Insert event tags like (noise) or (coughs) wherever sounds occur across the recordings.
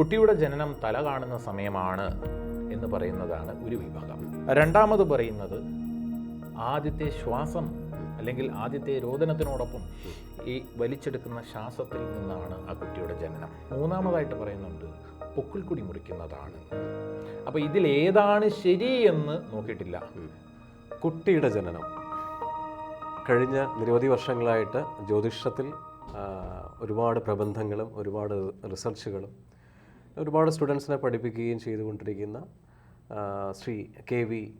കുട്ടിയുടെ ജനനം തല കാണുന്ന സമയമാണ് എന്ന് പറയുന്നതാണ് ഒരു വിഭാഗം. രണ്ടാമത് പറയുന്നത് ആദ്യത്തെ ശ്വാസം അല്ലെങ്കിൽ ആദ്യത്തെ രോദനത്തിനോടൊപ്പം ഈ വലിച്ചെടുക്കുന്ന ശ്വാസത്തിൽ നിന്നാണ് ആ കുട്ടിയുടെ ജനനം. മൂന്നാമതായിട്ട് പറയുന്നുണ്ട് പൊക്കിൾക്കുടി മുറിക്കുന്നതാണ്. അപ്പോൾ ഇതിൽ ഏതാണ് ശരി എന്ന് നോക്കിയിട്ടില്ല. കുട്ടിയുടെ ജനനം. കഴിഞ്ഞ നിരവധി വർഷങ്ങളായിട്ട് ജ്യോതിഷത്തിൽ ഒരുപാട് പ്രബന്ധങ്ങളും ഒരുപാട് റിസർച്ചുകളും ഒരുപാട് സ്റ്റുഡൻസിനെ പഠിപ്പിക്കുകയും ചെയ്തുകൊണ്ടിരിക്കുന്ന Shri K V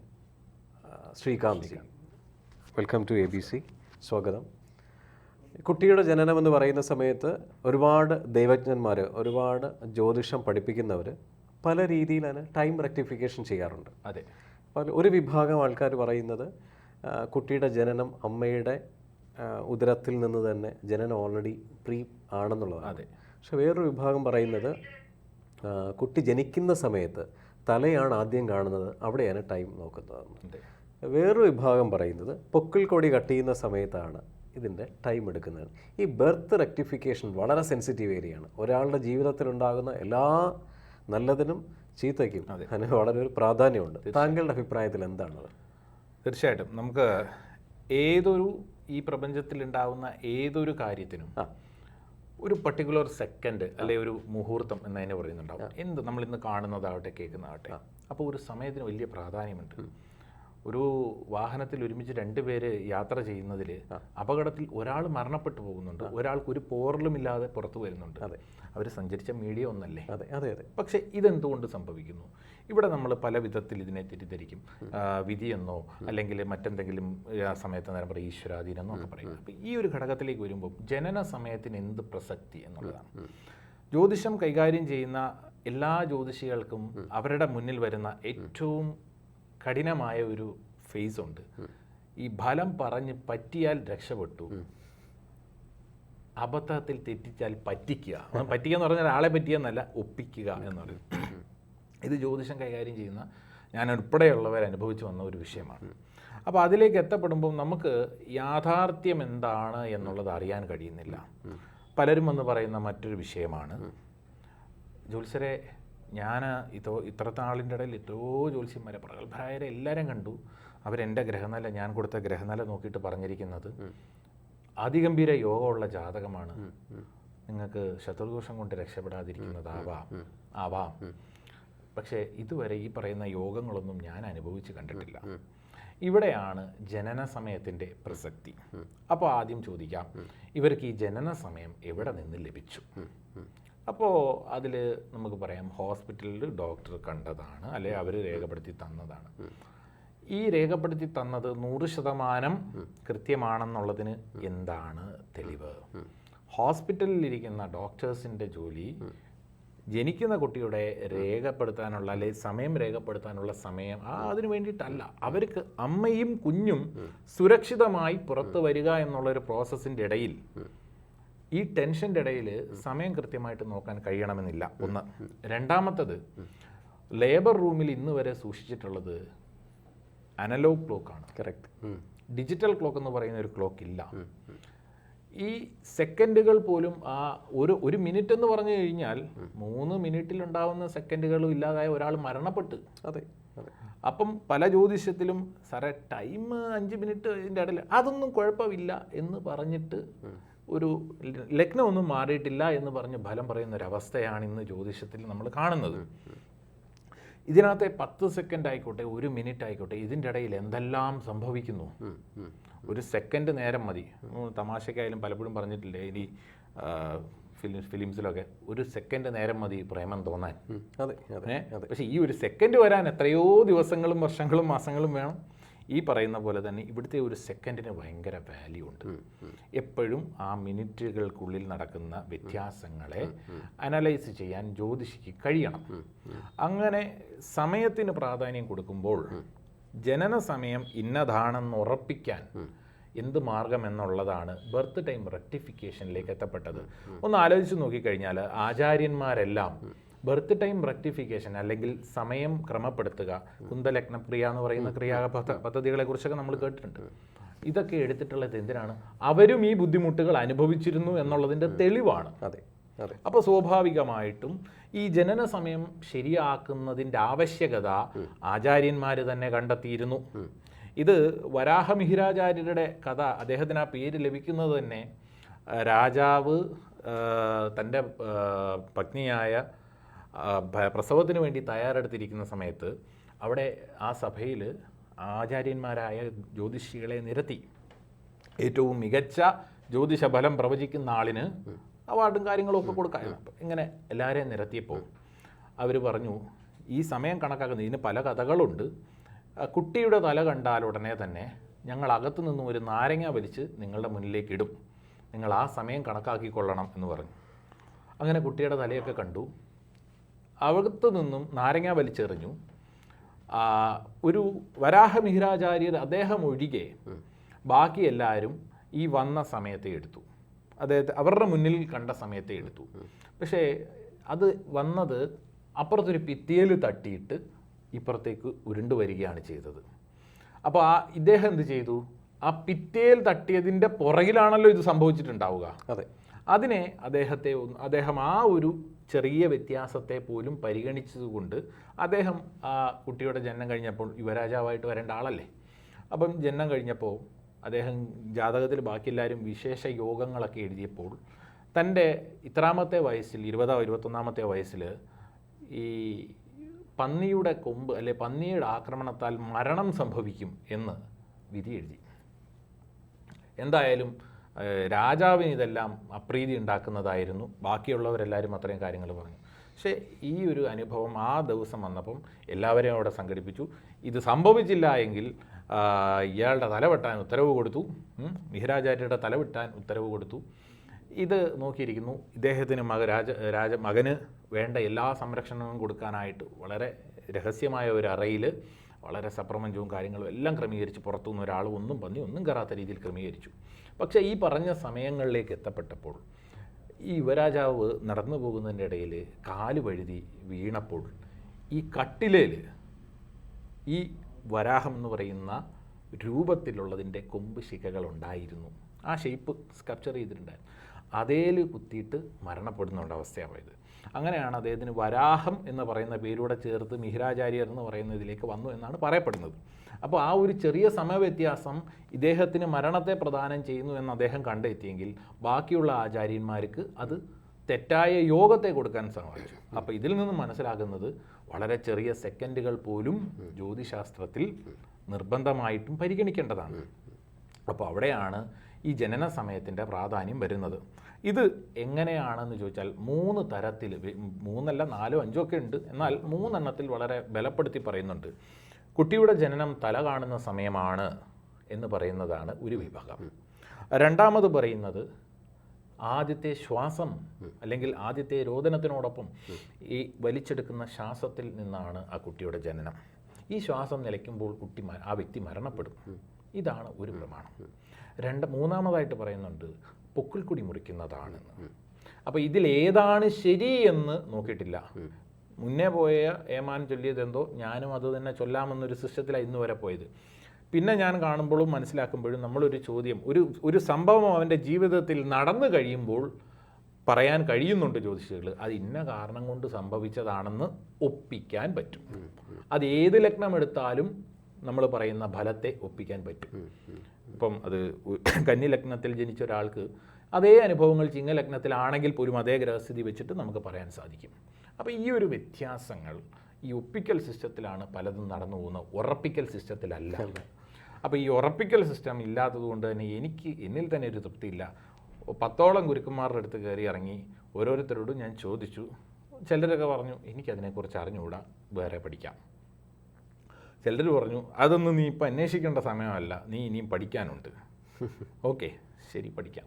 Sreekanth ji. Welcome to A B C സ്വാഗതം. കുട്ടിയുടെ ജനനം എന്ന് പറയുന്ന സമയത്ത് ഒരുപാട് ദൈവജ്ഞന്മാർ ഒരുപാട് ജ്യോതിഷം പഠിപ്പിക്കുന്നവർ പല രീതിയിൽ അതിന് ടൈം റെക്ടിഫിക്കേഷൻ ചെയ്യാറുണ്ട്. അതെ. അപ്പോൾ ഒരു വിഭാഗം ആൾക്കാർ പറയുന്നത് കുട്ടിയുടെ ജനനം അമ്മയുടെ ഉദരത്തിൽ നിന്ന് തന്നെ ജനനം ഓൾറെഡി പ്രീ ആണെന്നുള്ളതാണ്. അതെ. പക്ഷെ വേറൊരു വിഭാഗം പറയുന്നത് കുട്ടി ജനിക്കുന്ന സമയത്ത് തലയാണ് ആദ്യം കാണുന്നത്. അവിടെയാണ് ടൈം നോക്കുന്നത്. വേറൊരു വിഭാഗം പറയുന്നത് പൊക്കിൾ കൊടി കട്ട് ചെയ്യുന്ന സമയത്താണ് ഇതിന്റെ ടൈം എടുക്കുന്നത്. ഈ ബർത്ത് റെക്ടിഫിക്കേഷൻ വളരെ സെൻസിറ്റീവ് ഏരിയയാണ്. ഒരാളുടെ ജീവിതത്തിലുണ്ടാകുന്ന എല്ലാ നല്ലതിനും ചീത്തയ്ക്കും അതിന് വളരെ ഒരു പ്രാധാന്യമുണ്ട്. താങ്കളുടെ അഭിപ്രായത്തിൽ എന്താണത്? തീർച്ചയായിട്ടും. നമുക്ക് ഏതൊരു ഈ പ്രപഞ്ചത്തിൽ ഉണ്ടാകുന്ന ഏതൊരു കാര്യത്തിനും. ഒരു പർട്ടിക്കുലർ സെക്കൻഡ് അല്ലെ ഒരു മുഹൂർത്തം എന്നതിനെ പറയുന്നുണ്ടാവും. എന്ത്? നമ്മൾ ഇന്ന് കാണുന്നതാവട്ടെ കേൾക്കുന്നതാവട്ടെ. അപ്പോൾ ഒരു സമയത്തിന് വലിയ പ്രാധാന്യമുണ്ട്. ഒരു വാഹനത്തിൽ ഒരുമിച്ച് രണ്ടുപേര് യാത്ര ചെയ്യുന്നതിൽ അപകടത്തിൽ ഒരാൾ മരണപ്പെട്ടു പോകുന്നുണ്ട്. ഒരാൾക്ക് ഒരു പോറലുമില്ലാതെ പുറത്തു വരുന്നുണ്ട്. അതെ. അവർ സഞ്ചരിച്ച മീഡിയ ഒന്നല്ലേ? അതെ അതെ അതെ. പക്ഷേ ഇതെന്തുകൊണ്ട് സംഭവിക്കുന്നു? ഇവിടെ നമ്മൾ പല വിധത്തിൽ ഇതിനെ തെറ്റിദ്ധരിക്കും. വിധിയെന്നോ അല്ലെങ്കിൽ മറ്റെന്തെങ്കിലും ആ സമയത്ത് നേരം പറയും ഈശ്വരാധീനം എന്നൊക്കെ പറയും. അപ്പം ഈ ഒരു ഘടകത്തിലേക്ക് വരുമ്പോൾ ജനന സമയത്തിന് എന്ത് പ്രസക്തി എന്നുള്ളതാണ്. ജ്യോതിഷം കൈകാര്യം ചെയ്യുന്ന എല്ലാ ജ്യോതിഷികൾക്കും അവരുടെ മുന്നിൽ വരുന്ന ഏറ്റവും കഠിനമായ ഒരു ഫേസ് ഉണ്ട്. ഈ ഫലം പറഞ്ഞ് പറ്റിയാൽ രക്ഷപ്പെട്ടു. അബദ്ധത്തിൽ തെറ്റിച്ചാൽ പറ്റിക്കുക. പറ്റിക്കുക എന്ന് പറഞ്ഞാൽ ആളെ പറ്റിയെന്നല്ല ഒപ്പിക്കുക എന്ന് പറയും. ഇത് ജ്യോതിഷം കൈകാര്യം ചെയ്യുന്ന ഞാൻ ഉൾപ്പെടെയുള്ളവർ അനുഭവിച്ചു വന്ന ഒരു വിഷയമാണ്. അപ്പോൾ അതിലേക്ക് എത്തപ്പെടുമ്പോൾ നമുക്ക് യാഥാർത്ഥ്യം എന്താണ് എന്നുള്ളത് അറിയാൻ കഴിയുന്നില്ല. പലരും വന്ന് പറയുന്ന മറ്റൊരു വിഷയമാണ്. ജ്യോത്സ്യരെ ഞാൻ ഇതോ ഇത്രത്തെ ആളിന്റെ ഇടയിൽ എത്രയോ ജ്യോത്സ്യന്മാരെ പ്രഗത്ഭരായവരെ എല്ലാവരും കണ്ടു. അവരെന്റെ ഗ്രഹനില ഞാൻ കൊടുത്ത ഗ്രഹനില നോക്കിയിട്ട് പറഞ്ഞിരിക്കുന്നത് അതിഗംഭീര യോഗമുള്ള ജാതകമാണ്. നിങ്ങൾക്ക് ശത്രുദോഷം കൊണ്ട് രക്ഷപ്പെടാതിരിക്കുന്നതാവാം. ആവാം. പക്ഷേ ഇതുവരെ ഈ പറയുന്ന യോഗങ്ങളൊന്നും ഞാൻ അനുഭവിച്ച് കണ്ടിട്ടില്ല. ഇവിടെയാണ് ജനന സമയത്തിന്റെ പ്രസക്തി. അപ്പോൾ ആദ്യം ചോദിക്കാം. ഇവർക്ക് ഈ ജനന സമയം എവിടെ നിന്ന് ലഭിച്ചു? അപ്പോൾ അതിൽ നമുക്ക് പറയാം ഹോസ്പിറ്റലിൽ ഡോക്ടർ കണ്ടതാണ് അല്ലെ അവർ രേഖപ്പെടുത്തി തന്നതാണ്. ഈ രേഖപ്പെടുത്തി തന്നത് നൂറ് ശതമാനം കൃത്യമാണെന്നുള്ളതിന് എന്താണ് തെളിവ്? ഹോസ്പിറ്റലിൽ ഇരിക്കുന്ന ഡോക്ടേഴ്സിന്റെ ജോലി ജനിക്കുന്ന കുട്ടിയുടെ രേഖപ്പെടുത്താനുള്ള അല്ലെ സമയം രേഖപ്പെടുത്താനുള്ള സമയം ആ അതിനു വേണ്ടിയിട്ടല്ല. അവർക്ക് അമ്മയും കുഞ്ഞും സുരക്ഷിതമായി പുറത്തു വരിക എന്നുള്ളൊരു പ്രോസസ്സിന്റെ ഇടയിൽ ഈ ടെൻഷന്റെ ഇടയിൽ സമയം കൃത്യമായിട്ട് നോക്കാൻ കഴിയണമെന്നില്ല. ഒന്ന്. രണ്ടാമത്തത് ലേബർ റൂമിൽ ഇന്ന് വരെ സൂക്ഷിച്ചിട്ടുള്ളത് അനലോഗ് ക്ലോക്കാണ്. കറക്റ്റ്. ഡിജിറ്റൽ ക്ലോക്ക് എന്ന് പറയുന്ന ഒരു ക്ലോക്ക് ഇല്ല ഈ സെക്കൻഡുകൾ പോലും ആ ഒരു ഒരു മിനിറ്റ് എന്ന് പറഞ്ഞു കഴിഞ്ഞാൽ മൂന്ന് മിനിറ്റിൽ ഉണ്ടാവുന്ന സെക്കൻഡുകളും ഇല്ലാതായ ഒരാൾ മരണപ്പെട്ട്. അതെ അതെ. അപ്പം പല ജ്യോതിഷത്തിലും സാറേ ടൈം അഞ്ച് മിനിറ്റ് ഇതിന്റെ ഇടയിൽ അതൊന്നും കുഴപ്പമില്ല എന്ന് പറഞ്ഞിട്ട് ഒരു ലഗ്നമൊന്നും മാറിയിട്ടില്ല എന്ന് പറഞ്ഞ് ഫലം പറയുന്ന ഒരു അവസ്ഥയാണ് ഇന്ന് ജ്യോതിഷത്തിൽ നമ്മൾ കാണുന്നത്. ഇതിനകത്തെ പത്ത് സെക്കൻഡ് ആയിക്കോട്ടെ ഒരു മിനിറ്റ് ആയിക്കോട്ടെ ഇതിന്റെ ഇടയിൽ എന്തെല്ലാം സംഭവിക്കുന്നു? ഒരു സെക്കൻഡ് നേരം മതി. തമാശക്കായാലും പലപ്പോഴും പറഞ്ഞിട്ടില്ലേ ഇനി ഫിലിം ഫിലിംസിലൊക്കെ ഒരു സെക്കൻഡ് നേരം മതി പ്രേമം തോന്നാൻ. അതെ പക്ഷേ ഈ ഒരു സെക്കൻഡ് വരാൻ എത്രയോ ദിവസങ്ങളും വർഷങ്ങളും മാസങ്ങളും വേണം. ഈ പറയുന്ന പോലെ തന്നെ ഇവിടുത്തെ ഒരു സെക്കൻഡിന് ഭയങ്കര വാല്യൂ ഉണ്ട്. എപ്പോഴും ആ മിനിറ്റുകൾക്കുള്ളിൽ നടക്കുന്ന വ്യത്യാസങ്ങളെ അനലൈസ് ചെയ്യാൻ ജ്യോതിഷിക്ക് കഴിയണം. അങ്ങനെ സമയത്തിന് പ്രാധാന്യം കൊടുക്കുമ്പോൾ ജനന സമയം ഇന്നതാണെന്ന് ഉറപ്പിക്കാൻ എന്ത് മാർഗം എന്നുള്ളതാണ് ബർത്ത് ടൈം റെക്ടിഫിക്കേഷനിലേക്ക് എത്തപ്പെട്ടത്. ഒന്ന് ആലോചിച്ച് നോക്കിക്കഴിഞ്ഞാൽ ആചാര്യന്മാരെല്ലാം ബർത്ത് ടൈം റെക്ടിഫിക്കേഷൻ അല്ലെങ്കിൽ സമയം ക്രമപ്പെടുത്തുക കുന്തലഗ്ന ക്രിയ എന്ന് പറയുന്ന ക്രിയാ പദ്ധ- പദ്ധതികളെ കുറിച്ചൊക്കെ നമ്മൾ കേട്ടിട്ടുണ്ട്. ഇതൊക്കെ എടുത്തിട്ടുള്ളത് എന്തിനാണ്? അവരും ഈ ബുദ്ധിമുട്ടുകൾ അനുഭവിച്ചിരുന്നു എന്നുള്ളതിന്റെ തെളിവാണ്. അതെ അപ്പോൾ സ്വാഭാവികമായിട്ടും ഈ ജനന സമയം ശരിയാക്കുന്നതിന്റെ ആവശ്യകത ആചാര്യന്മാർ തന്നെ കണ്ടെത്തിയിരുന്നു. ഇത് വരാഹമിഹിരാചാര്യരുടെ കഥ അദ്ദേഹത്തിന് ആ പേര് ലഭിക്കുന്നത് തന്നെ രാജാവ് തന്റെ പത്നിയായ പ്രസവത്തിന് വേണ്ടി തയ്യാറെടുത്തിരിക്കുന്ന സമയത്ത് അവിടെ ആ സഭയിൽ ആചാര്യന്മാരായ ജ്യോതിഷികളെ നിരത്തി. ഏറ്റവും മികച്ച ജ്യോതിഷ ഫലം പ്രവചിക്കുന്ന ആളിന് അവാർഡും കാര്യങ്ങളും ഒക്കെ കൊടുക്കാൻ ഇങ്ങനെ എല്ലാവരെയും നിരത്തിയപ്പോൾ അവർ പറഞ്ഞു ഈ സമയം കണക്കാക്കുന്നത് ഇതിന് പല കഥകളുണ്ട്. കുട്ടിയുടെ തല കണ്ടാൽ ഉടനെ തന്നെ ഞങ്ങൾ അകത്തു നിന്നും ഒരു നാരങ്ങ വലിച്ച് നിങ്ങളുടെ മുന്നിലേക്ക് ഇടും. നിങ്ങൾ ആ സമയം കണക്കാക്കിക്കൊള്ളണം എന്ന് പറഞ്ഞു. അങ്ങനെ കുട്ടിയുടെ തലയൊക്കെ കണ്ടു. അകത്തു നിന്നും നാരങ്ങ വലിച്ചെറിഞ്ഞു ഒരു വരാഹമിഹിരാചാര്യർ അദ്ദേഹം ഒഴികെ ബാക്കി എല്ലാവരും ഈ വന്ന സമയത്തെ എടുത്തു. അദ്ദേഹത്തെ അവരുടെ മുന്നിൽ കണ്ട സമയത്തെ എടുത്തു. പക്ഷേ അത് വന്നത് അപ്പുറത്തൊരു പിത്തിയൽ തട്ടിയിട്ട് ഇപ്പുറത്തേക്ക് ഉരുണ്ടു വരികയാണ് ചെയ്തത്. അപ്പോൾ ആ ഇദ്ദേഹം എന്ത് ചെയ്തു? ആ പിറ്റേൽ തട്ടിയതിന്റെ പുറകിലാണല്ലോ ഇത് സംഭവിച്ചിട്ടുണ്ടാവുക. അതെ. അതിനെ അദ്ദേഹത്തെ അദ്ദേഹം ആ ഒരു ചെറിയ വ്യത്യാസത്തെ പോലും പരിഗണിച്ചതുകൊണ്ട് അദ്ദേഹം ആ കുട്ടിയുടെ ജനനം കഴിഞ്ഞപ്പോൾ യുവരാജാവായിട്ട് വരേണ്ട ആളല്ലേ? അപ്പം ജനനം കഴിഞ്ഞപ്പോൾ അദ്ദേഹം ജാതകത്തിൽ ബാക്കിയെല്ലാവരും വിശേഷ യോഗങ്ങളൊക്കെ എഴുതിയപ്പോൾ തന്റെ ഇത്രാമത്തെ വയസ്സിൽ ഇരുപതോ ഇരുപത്തൊന്നാമത്തെ വയസ്സിൽ ഈ പന്നിയുടെ കൊമ്പ് അല്ലെ പന്നിയുടെ ആക്രമണത്താൽ മരണം സംഭവിക്കും എന്ന് വിധി എഴുതി. എന്തായാലും രാജാവിന് ഇതെല്ലാം അപ്രീതി ഉണ്ടാക്കുന്നതായിരുന്നു. ബാക്കിയുള്ളവരെല്ലാവരും അത്രയും കാര്യങ്ങൾ പറഞ്ഞു. പക്ഷേ ഈ ഒരു അനുഭവം ആ ദിവസം വന്നപ്പം എല്ലാവരെയും അവിടെ സംഘടിപ്പിച്ചു. ഇത് സംഭവിച്ചില്ല എങ്കിൽ ഇയാളുടെ തല വെട്ടാൻ ഉത്തരവ് കൊടുത്തു. മിഹിരാചാര്യയുടെ മിഹിരാചാര്യരുടെ തല വെട്ടാൻ ഉത്തരവ് കൊടുത്തു. ഇത് നോക്കിയിരിക്കുന്നു. ഇദ്ദേഹത്തിന് മക രാജ രാജ മകന് വേണ്ട എല്ലാ സംരക്ഷണവും കൊടുക്കാനായിട്ട് വളരെ രഹസ്യമായ ഒരു അറയിൽ വളരെ സപ്രപഞ്ചവും കാര്യങ്ങളും എല്ലാം ക്രമീകരിച്ച് പുറത്തുനിന്ന് ഒരാൾ ഒന്നും പന്നി ഒന്നും കയറാത്ത രീതിയിൽ ക്രമീകരിച്ചു. പക്ഷേ ഈ പറഞ്ഞ സമയങ്ങളിലേക്ക് എത്തപ്പെട്ടപ്പോൾ ഈ യുവരാജാവ് നടന്നു പോകുന്നതിന്റെ ഇടയിൽ കാൽ വഴുതി വീണപ്പോൾ ഈ കട്ടിലേൽ ഈ വരാഹം എന്ന് പറയുന്ന രൂപത്തിലുള്ളതിന്റെ കൊമ്പ് ശിഖകൾ ഉണ്ടായിരുന്നു ആ ഷേപ്പ് സ്കൾപ്ചർ ചെയ്തിട്ടുണ്ടായിരുന്നു. അതേൽ കുത്തിയിട്ട് മരണപ്പെടുന്ന അവസ്ഥയാണ് പോയത് അങ്ങനെയാണ് അദ്ദേഹത്തിന് വരാഹം എന്ന് പറയുന്ന പേരൂടെ ചേർത്ത് മിഹിരാചാര്യർ എന്ന് പറയുന്ന ഇതിലേക്ക് വന്നു എന്നാണ് പറയപ്പെടുന്നത്. അപ്പോൾ ആ ഒരു ചെറിയ സമയവ്യത്യാസം ഇദ്ദേഹത്തിന് മരണത്തെ പ്രദാനം ചെയ്യുന്നു എന്ന് അദ്ദേഹം കണ്ടെത്തിയെങ്കിൽ ബാക്കിയുള്ള ആചാര്യന്മാർക്ക് അത് തെറ്റായ യോഗത്തെ കൊടുക്കാൻ സാധിച്ചു അപ്പോൾ ഇതിൽ നിന്ന് മനസ്സിലാകുന്നത് വളരെ ചെറിയ സെക്കൻഡുകൾ പോലും ജ്യോതിശാസ്ത്രത്തിൽ നിർബന്ധമായിട്ടും പരിഗണിക്കേണ്ടതാണ്. അപ്പോൾ അവിടെയാണ് ഈ ജനന സമയത്തിന്റെ പ്രാധാന്യം വരുന്നത്. ഇത് എങ്ങനെയാണെന്ന് ചോദിച്ചാൽ മൂന്ന് തരത്തിൽ മൂന്നല്ല നാലോ അഞ്ചോ ഒക്കെ ഉണ്ട്. എന്നാൽ മൂന്നെണ്ണത്തിൽ വളരെ ബലപ്പെടുത്തി പറയുന്നുണ്ട്. കുട്ടിയുടെ ജനനം തല കാണുന്ന സമയമാണ് എന്ന് പറയുന്നതാണ് ഒരു വിഭാഗം. രണ്ടാമത് പറയുന്നത് ആദ്യത്തെ ശ്വാസം അല്ലെങ്കിൽ ആദ്യത്തെ രോദനത്തിനോടൊപ്പം ഈ വലിച്ചെടുക്കുന്ന ശ്വാസത്തിൽ നിന്നാണ് ആ കുട്ടിയുടെ ജനനം. ഈ ശ്വാസം നിലയ്ക്കുമ്പോൾ കുട്ടി ആ വ്യക്തി മരണപ്പെടും. ഇതാണ് ഒരു പ്രമാണം. രണ്ട് മൂന്നാമതായിട്ട് പറയുന്നുണ്ട് പൊക്കിൾക്കുടി മുറിക്കുന്നതാണെന്ന്. അപ്പോൾ ഇതിൽ ഏതാണ് ശരി എന്ന് നോക്കിയിട്ടില്ല മുന്നേ പോയ ഏമാൻ ചൊല്ലിയത് എന്തോ ഞാനും അത് തന്നെ ചൊല്ലാമെന്നൊരു സിസ്റ്റത്തിലാണ് ഇന്ന് വരെ പോയത്. പിന്നെ ഞാൻ കാണുമ്പോഴും മനസ്സിലാക്കുമ്പോഴും നമ്മളൊരു ചോദ്യം ഒരു ഒരു സംഭവം അവന്റെ ജീവിതത്തിൽ നടന്നു കഴിയുമ്പോൾ പറയാൻ കഴിയുന്നുണ്ട് ജ്യോതിഷികൾ. അത് ഇന്ന കാരണം കൊണ്ട് സംഭവിച്ചതാണെന്ന് ഒപ്പിക്കാൻ പറ്റും. അത് ഏത് ലഗ്നം എടുത്താലും നമ്മൾ പറയുന്ന ഫലത്തെ ഒപ്പിക്കാൻ പറ്റും. ഇപ്പം അത് (coughs) കന്നിലഗ്നത്തിൽ കന്നി ലഗ്നത്തിൽ ജനിച്ച ഒരാൾക്ക് അതേ അനുഭവങ്ങൾ ചിങ്ങലഗ്നത്തിലാണെങ്കിൽ പോലും അതേ ഗ്രഹസ്ഥിതി വെച്ചിട്ട് നമുക്ക് പറയാൻ സാധിക്കും. അപ്പോൾ ഈ ഒരു വ്യത്യാസങ്ങൾ ഈ ഒപ്പിക്കൽ സിസ്റ്റത്തിലാണ് പലതും നടന്നു പോകുന്നത് ഉറപ്പിക്കൽ സിസ്റ്റത്തിലല്ല. അപ്പോൾ ഈ ഉറപ്പിക്കൽ സിസ്റ്റം ഇല്ലാത്തതുകൊണ്ട് തന്നെ എനിക്ക് എന്നിൽ തന്നെ ഒരു തൃപ്തിയില്ല. പത്തോളം ഗുരുക്കന്മാരുടെ അടുത്ത് കയറി ഇറങ്ങി ഓരോരുത്തരോടും ഞാൻ ചോദിച്ചു. ചിലരൊക്കെ പറഞ്ഞു എനിക്കതിനെക്കുറിച്ച് അറിഞ്ഞുകൂടാ വേറെ പഠിക്കാം. ചിലർ പറഞ്ഞു അതൊന്നും നീ ഇപ്പം അന്വേഷിക്കേണ്ട സമയമല്ല നീ ഇനിയും പഠിക്കാനുണ്ട്. (laughs) ഓക്കെ ശരി പഠിക്കാം.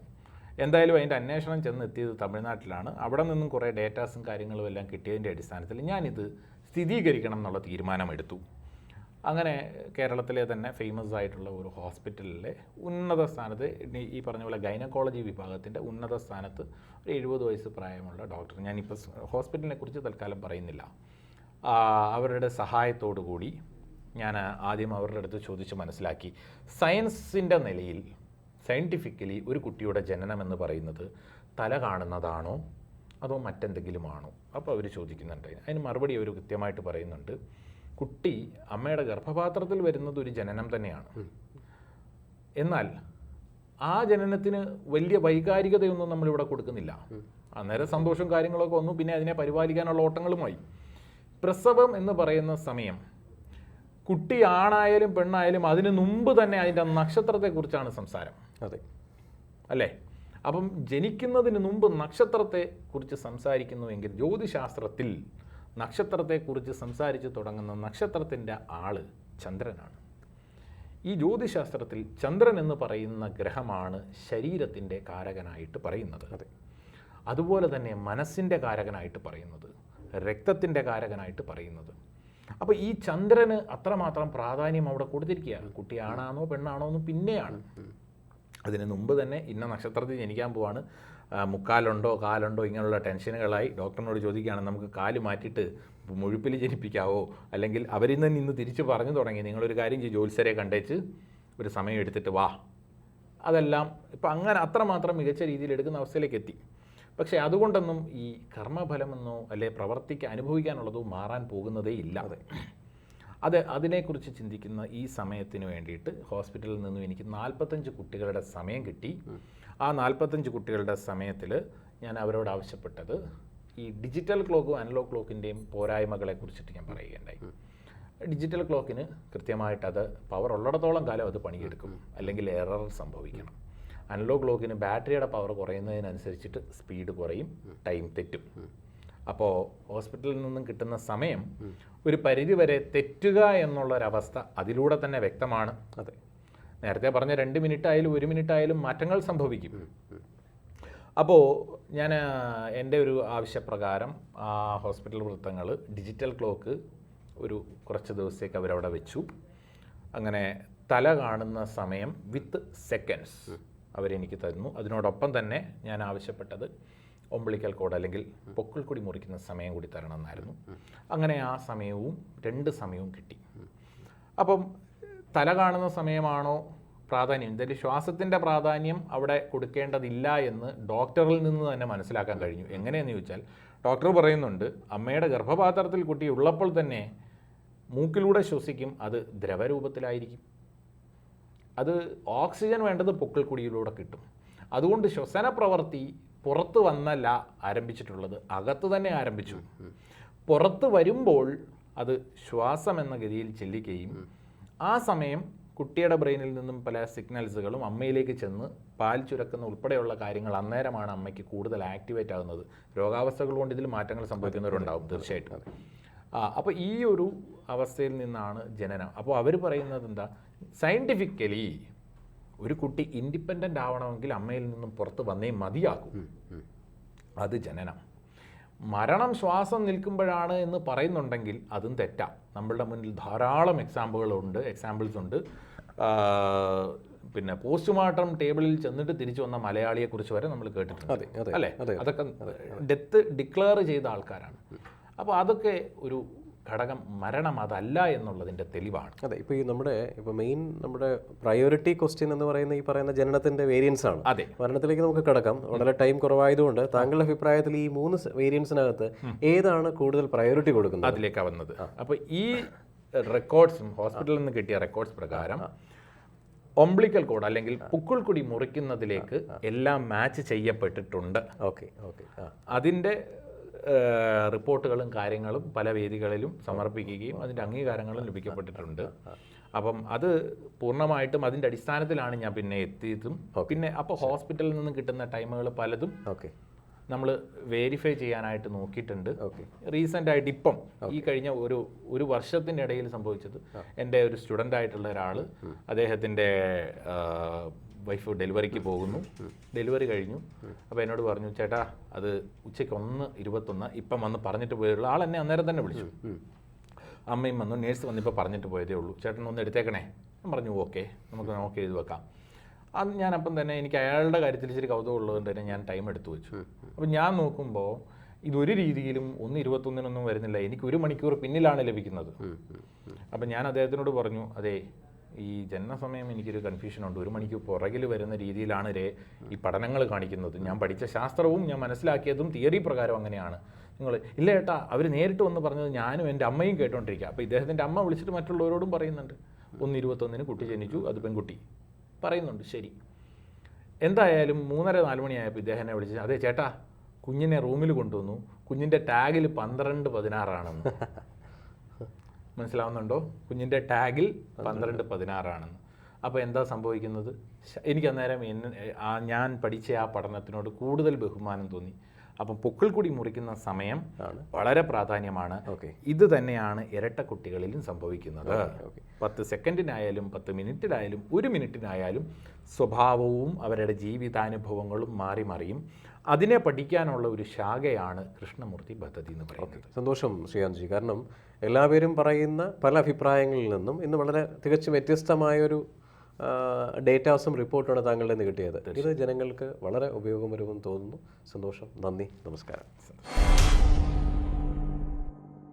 എന്തായാലും അതിന്റെ അന്വേഷണം ചെന്നെത്തിയത് തമിഴ്നാട്ടിലാണ്. അവിടെ നിന്നും കുറേ ഡേറ്റാസും കാര്യങ്ങളും എല്ലാം കിട്ടിയതിന്റെ അടിസ്ഥാനത്തിൽ ഞാനിത് സ്ഥിരീകരിക്കണം എന്നുള്ള തീരുമാനമെടുത്തു. അങ്ങനെ കേരളത്തിലെ തന്നെ ഫേമസ് ആയിട്ടുള്ള ഒരു ഹോസ്പിറ്റലിലെ ഉന്നത സ്ഥാനത്ത് ഈ- പറഞ്ഞ പോലെ ഗൈനക്കോളജി വിഭാഗത്തിന്റെ ഉന്നത സ്ഥാനത്ത് ഒരു എഴുപത് വയസ്സ് പ്രായമുള്ള ഡോക്ടർ. ഞാനിപ്പോൾ ഹോസ്പിറ്റലിനെ കുറിച്ച് തൽക്കാലം പറയുന്നില്ല. അവരുടെ സഹായത്തോടു കൂടി ഞാൻ ആദ്യം അവരുടെ അടുത്ത് ചോദിച്ച് മനസ്സിലാക്കി. സയൻസിന്റെ നിലയിൽ സയന്റിഫിക്കലി ഒരു കുട്ടിയുടെ ജനനം എന്ന് പറയുന്നത് തല കാണുന്നതാണോ അതോ മറ്റെന്തെങ്കിലും ആണോ അപ്പോൾ അവർ ചോദിക്കുന്നുണ്ട്. അതിന് മറുപടി അവർ കൃത്യമായിട്ട് പറയുന്നുണ്ട്. കുട്ടി അമ്മയുടെ ഗർഭപാത്രത്തിൽ വരുന്നത് ഒരു ജനനം തന്നെയാണ്. എന്നാൽ ആ ജനനത്തിന് വലിയ വൈകാരികതയൊന്നും നമ്മളിവിടെ കൊടുക്കുന്നില്ല. അന്നേരം സന്തോഷവും കാര്യങ്ങളൊക്കെ വന്നു. പിന്നെ അതിനെ പരിപാലിക്കാനുള്ള ഓട്ടങ്ങളുമായി. പ്രസവം എന്ന് പറയുന്ന സമയം കുട്ടി ആണായാലും പെണ്ണായാലും അതിന് മുമ്പ് തന്നെ അതിന്റെ നക്ഷത്രത്തെക്കുറിച്ചാണ് സംസാരം. അതെ. അല്ലേ? അപ്പം ജനിക്കുന്നതിന് മുമ്പ് നക്ഷത്രത്തെ കുറിച്ച് സംസാരിക്കുന്നുവെങ്കിൽ ജ്യോതിശാസ്ത്രത്തിൽ നക്ഷത്രത്തെക്കുറിച്ച് സംസാരിച്ച് തുടങ്ങുന്ന നക്ഷത്രത്തിന്റെ ആൾ ചന്ദ്രനാണ്. ഈ ജ്യോതിശാസ്ത്രത്തിൽ ചന്ദ്രൻ എന്ന് പറയുന്ന ഗ്രഹമാണ് ശരീരത്തിന്റെ കാരകനായിട്ട് പറയുന്നത്. അതെ. അതുപോലെ തന്നെ മനസ്സിന്റെ കാരകനായിട്ട് പറയുന്നത് രക്തത്തിന്റെ കാരകനായിട്ട് പറയുന്നത്. അപ്പോൾ ഈ ചന്ദ്രന് അത്രമാത്രം പ്രാധാന്യം അവിടെ കൊടുത്തിരിക്കുകയാണ്. കുട്ടി ആണാണോ പെണ്ണാണോ എന്ന് പിന്നെയാണ്. അതിന് മുമ്പ് തന്നെ ഇന്ന നക്ഷത്രത്തിൽ ജനിക്കാൻ പോവാണ്. മുക്കാലുണ്ടോ കാലുണ്ടോ ഇങ്ങനെയുള്ള ടെൻഷനുകളായി ഡോക്ടറിനോട് ചോദിക്കുകയാണ് നമുക്ക് കാൽ മാറ്റിയിട്ട് മുഴുപ്പിൽ ജനിപ്പിക്കാവോ? അല്ലെങ്കിൽ അവരിൽ നിന്ന് ഇന്ന് തിരിച്ച് പറഞ്ഞു തുടങ്ങി നിങ്ങളൊരു കാര്യം ചെയ്യും ജ്യോത്സ്യരെ കണ്ടേച്ച് ഒരു സമയം എടുത്തിട്ട് വാ. അതെല്ലാം ഇപ്പം അങ്ങനെ അത്രമാത്രം മികച്ച രീതിയിൽ എടുക്കുന്ന അവസ്ഥയിലേക്ക് എത്തി. പക്ഷേ അതുകൊണ്ടൊന്നും ഈ കർമ്മഫലമെന്നോ അല്ലെ പ്രവർത്തിക്ക് അനുഭവിക്കാനുള്ളതോ മാറാൻ പോകുന്നതേ ഇല്ല. അത്. അതിനെക്കുറിച്ച് ചിന്തിക്കുന്ന ഈ സമയത്തിന് വേണ്ടിയിട്ട് ഹോസ്പിറ്റലിൽ നിന്നും എനിക്ക് നാൽപ്പത്തഞ്ച് കുട്ടികളുടെ സമയം കിട്ടി. ആ നാൽപ്പത്തഞ്ച് കുട്ടികളുടെ സമയത്തിൽ ഞാൻ അവരോട് ആവശ്യപ്പെട്ടത് ഈ ഡിജിറ്റൽ ക്ലോക്കും അനലോഗ് ക്ലോക്കിന്റെയും പോരായ്മകളെ കുറിച്ചിട്ട് ഞാൻ പറയുകയുണ്ടായി. ഡിജിറ്റൽ ക്ലോക്കിന് കൃത്യമായിട്ട് അത് പവർ ഉള്ളിടത്തോളം കാലം അത് പണിയെടുക്കും. അല്ലെങ്കിൽ എറർ സംഭവിക്കണം. അനലോഗ് ക്ലോക്കിന് ബാറ്ററിയുടെ പവർ കുറയുന്നതിനനുസരിച്ചിട്ട് സ്പീഡ് കുറയും ടൈം തെറ്റും. അപ്പോൾ ഹോസ്പിറ്റലിൽ നിന്നും കിട്ടുന്ന സമയം ഒരു പരിധി വരെ തെറ്റുക എന്നുള്ളൊരവസ്ഥ അതിലൂടെ തന്നെ വ്യക്തമാണ്. അതെ. നേരത്തെ പറഞ്ഞ രണ്ട് മിനിറ്റ് ആയാലും ഒരു മിനിറ്റ് ആയാലും മാറ്റങ്ങൾ സംഭവിക്കും. അപ്പോൾ ഞാൻ എന്റെ ഒരു ആവശ്യപ്രകാരം ആ ഹോസ്പിറ്റൽ വൃത്തങ്ങൾ ഡിജിറ്റൽ ക്ലോക്ക് ഒരു കുറച്ച് ദിവസത്തേക്ക് അവരവിടെ വെച്ചു. അങ്ങനെ തല കാണുന്ന സമയം വിത്ത് സെക്കൻഡ്സ് അവരെനിക്ക് തരുന്നു അതിനോടൊപ്പം തന്നെ ഞാൻ ആവശ്യപ്പെട്ടത് ഒമ്പിളിക്കൽ കോഡ് അല്ലെങ്കിൽ പൊക്കിൾക്കുടി മുറിക്കുന്ന സമയം കൂടി തരണം എന്നായിരുന്നു അങ്ങനെ ആ സമയവും രണ്ട് സമയവും കിട്ടി. അപ്പം തല കാണുന്ന സമയമാണോ പ്രാധാന്യം? എന്തായാലും ശ്വാസത്തിന്റെ പ്രാധാന്യം അവിടെ കൊടുക്കേണ്ടതില്ല എന്ന് ഡോക്ടറിൽ നിന്ന് തന്നെ മനസ്സിലാക്കാൻ കഴിഞ്ഞു. എങ്ങനെയെന്ന് ചോദിച്ചാൽ ഡോക്ടർ പറയുന്നുണ്ട് അമ്മയുടെ ഗർഭപാത്രത്തിൽ കുട്ടി ഉള്ളപ്പോൾ തന്നെ മൂക്കിലൂടെ ശ്വസിക്കും അത് ദ്രവരൂപത്തിലായിരിക്കും. അത് ഓക്സിജൻ വേണ്ടത് കുടിയിലൂടെ കിട്ടും. അതുകൊണ്ട് ശ്വസന പ്രവൃത്തി പുറത്ത് വന്നല്ല ആരംഭിച്ചിട്ടുള്ളത് അകത്ത് തന്നെ ആരംഭിച്ചു. പുറത്ത് വരുമ്പോൾ അത് ശ്വാസം എന്ന ഗതിയിൽ ചെല്ലിക്കുകയും ആ സമയം കുട്ടിയുടെ ബ്രെയിനിൽ നിന്നും പല സിഗ്നൽസുകളും അമ്മയിലേക്ക് ചെന്ന് പാൽ ചുരക്കുന്ന ഉൾപ്പെടെയുള്ള കാര്യങ്ങൾ അന്നേരമാണ് അമ്മയ്ക്ക് കൂടുതൽ ആക്ടിവേറ്റ് ആകുന്നത് രോഗാവസ്ഥകൾ കൊണ്ട് ഇതിൽ മാറ്റങ്ങൾ സംഭവിക്കുന്നവരുണ്ടാവും തീർച്ചയായിട്ടും. ആ അപ്പോൾ ഈ ഒരു അവസ്ഥയിൽ നിന്നാണ് ജനനം. അപ്പോൾ അവർ പറയുന്നത് എന്താ? സയന്റിഫിക്കലി ഒരു കുട്ടി ഇൻഡിപെൻഡന്റ് ആവണമെങ്കിൽ അമ്മയിൽ നിന്നും പുറത്ത് വന്നേ മതിയാകും. അത് ജനനം. മരണം ശ്വാസം നിൽക്കുമ്പോഴാണ് എന്ന് പറയുന്നുണ്ടെങ്കിൽ അതും തെറ്റാം. നമ്മളുടെ മുന്നിൽ ധാരാളം എക്സാമ്പിളുകളുണ്ട് എക്സാമ്പിൾസ് ഉണ്ട്. പിന്നെ പോസ്റ്റ്മോർട്ടം ടേബിളിൽ ചെന്നിട്ട് തിരിച്ചു വന്ന മലയാളിയെക്കുറിച്ച് വരെ നമ്മൾ കേട്ടിട്ടുണ്ട്. അല്ലേ? അതൊക്കെ ഡെത്ത് ഡിക്ലെയർ ചെയ്ത ആൾക്കാരാണ്. അപ്പോൾ അതൊക്കെ ഒരു ഘടകം മരണം അതല്ല എന്നുള്ളതിന്റെ തെളിവാണ്. അതെ ഇപ്പോൾ ഈ നമ്മുടെ ഇപ്പോൾ മെയിൻ നമ്മുടെ പ്രയോറിറ്റി ക്വസ്റ്റ്യൻ എന്ന് പറയുന്ന ഈ പറയുന്ന ജനനത്തിന്റെ വേരിയൻസ് ആണ്. അതെ. മരണത്തിലേക്ക് നമുക്ക് കിടക്കാം. വളരെ ടൈം കുറവായതുകൊണ്ട് താങ്കളുടെ അഭിപ്രായത്തിൽ ഈ മൂന്ന് വേരിയൻസിനകത്ത് ഏതാണ് കൂടുതൽ പ്രയോറിറ്റി കൊടുക്കുന്നത്? അതിലേക്കാണ് വന്നത്. അപ്പോൾ ഈ റെക്കോർഡ്സും ഹോസ്പിറ്റലിൽ നിന്ന് കിട്ടിയ റെക്കോർഡ്സ് പ്രകാരം ഒംബ്ലിക്കൽ കോഡ് അല്ലെങ്കിൽ പുക്കിൾക്കുടി മുറിക്കുന്നതിലേക്ക് എല്ലാം മാച്ച് ചെയ്യപ്പെട്ടിട്ടുണ്ട്. ഓക്കെ ഓക്കെ അതിന്റെ റിപ്പോർട്ടുകളും കാര്യങ്ങളും പല വേദികളിലും സമർപ്പിക്കുകയും അതിന്റെ അംഗീകാരങ്ങളും ലഭിക്കപ്പെട്ടിട്ടുണ്ട്. അപ്പം അത് പൂർണമായിട്ടും അതിന്റെ അടിസ്ഥാനത്തിലാണ് ഞാൻ പിന്നെ എത്തിയതും. പിന്നെ അപ്പോൾ ഹോസ്പിറ്റലിൽ നിന്ന് കിട്ടുന്ന ടൈമുകൾ പലതും ഓക്കെ. നമ്മൾ വേരിഫൈ ചെയ്യാനായിട്ട് നോക്കിയിട്ടുണ്ട്. ഓക്കെ. റീസെന്റ് ആയിട്ട് ഇപ്പം ഈ കഴിഞ്ഞ ഒരു ഒരു വർഷത്തിന്റെ ഇടയിൽ സംഭവിച്ചത് എന്റെ ഒരു സ്റ്റുഡന്റ് ആയിട്ടുള്ള ഒരാൾ അദ്ദേഹത്തിന്റെ വൈഫ് ഡെലിവറിക്ക് പോകുന്നു. ഡെലിവറി കഴിഞ്ഞു. അപ്പോൾ എന്നോട് പറഞ്ഞു ചേട്ടാ അത് ഉച്ചയ്ക്ക് ഒന്ന് ഇരുപത്തൊന്ന് ഇപ്പം വന്ന് പറഞ്ഞിട്ട് പോയുള്ള ആൾ എന്നെ അന്നേരം തന്നെ വിളിച്ചു. അമ്മയും വന്നു നേഴ്സ് വന്നിപ്പോൾ പറഞ്ഞിട്ട് പോയതേ ഉള്ളൂ. ചേട്ടൻ ഒന്ന് എടുത്തേക്കണേ. ഞാൻ പറഞ്ഞു ഓക്കെ നമുക്ക് നോക്കി എഴുതി വെക്കാം. അത് ഞാൻ അപ്പം തന്നെ എനിക്ക് അയാളുടെ കാര്യത്തിൽ ഇച്ചിരി കൗതുകം ഉള്ളതുകൊണ്ട് തന്നെ ഞാൻ ടൈം എടുത്തു വെച്ചു. അപ്പം ഞാൻ നോക്കുമ്പോൾ ഇതൊരു രീതിയിലും ഒന്ന് ഇരുപത്തൊന്നിനൊന്നും വരുന്നില്ല. എനിക്ക് ഒരു മണിക്കൂർ പിന്നിലാണ് ലഭിക്കുന്നത്. അപ്പം ഞാൻ അദ്ദേഹത്തിനോട് പറഞ്ഞു അതെ ഈ ജനനസമയം എനിക്കൊരു കൺഫ്യൂഷൻ ഉണ്ട്. ഒരു മണിക്ക് പുറകിൽ വരുന്ന രീതിയിലാണ് രേ ഈ പഠനങ്ങൾ കാണിക്കുന്നത്. ഞാൻ പഠിച്ച ശാസ്ത്രവും ഞാൻ മനസ്സിലാക്കിയതും തിയറി പ്രകാരം അങ്ങനെയാണ്. നിങ്ങൾ ഇല്ല ഏട്ടാ അവർ നേരിട്ട് വന്ന് പറഞ്ഞത് ഞാനും എന്റെ അമ്മയും കേട്ടോണ്ടിരിക്കുക അപ്പോൾ ഇദ്ദേഹത്തിന്റെ അമ്മ വിളിച്ചിട്ട് മറ്റുള്ളവരോടും പറയുന്നുണ്ട്. ഒന്ന് ഇരുപത്തൊന്നിന് കുട്ടി ജനിച്ചു അത് പെൺകുട്ടി. പറയുന്നുണ്ട്. ശരി. എന്തായാലും മൂന്നര നാല് മണിയായപ്പോൾ ഇദ്ദേഹം എന്നെ വിളിച്ച് അതെ ചേട്ടാ കുഞ്ഞിനെ റൂമിൽ കൊണ്ടുവന്നു. കുഞ്ഞിന്റെ ടാഗിൽ പന്ത്രണ്ട് പതിനാറാണെന്ന്. മനസ്സിലാവുന്നുണ്ടോ? കുഞ്ഞിന്റെ ടാഗിൽ പന്ത്രണ്ട്. പതിനാറാണെന്ന്. അപ്പോൾ എന്താ സംഭവിക്കുന്നത്? എനിക്ക് അന്നേരം എന്നെ ആ ഞാൻ പഠിച്ച ആ പഠനത്തിനോട് കൂടുതൽ ബഹുമാനം തോന്നി. അപ്പം പൊക്കിൾ കൂടി മുറിക്കുന്ന സമയം വളരെ പ്രാധാന്യമാണ്. ഓക്കെ. ഇത് തന്നെയാണ് ഇരട്ട കുട്ടികളിലും സംഭവിക്കുന്നത്. പത്ത് സെക്കൻഡിനായാലും പത്ത് മിനിറ്റിനായാലും ഒരു മിനിറ്റിനായാലും സ്വഭാവവും അവരുടെ ജീവിതാനുഭവങ്ങളും മാറി മറിയും. അതിനെ പഠിക്കാനുള്ള ഒരു ശാഖയാണ് കൃഷ്ണമൂർത്തി പദ്ധതി എന്ന് പറയുന്നത്. സന്തോഷം ശ്രീകാന്ത്ജി. കാരണം എല്ലാവരും പറയുന്ന പല അഭിപ്രായങ്ങളിൽ നിന്നും ഇന്ന് വളരെ തികച്ചും വ്യത്യസ്തമായൊരു ഡേറ്റാസും റിപ്പോർട്ടാണ് താങ്കളുടെ നിന്ന് കിട്ടിയത്. ഇത് ജനങ്ങൾക്ക് വളരെ ഉപയോഗപരവും തോന്നുന്നു. സന്തോഷം. നന്ദി. നമസ്കാരം.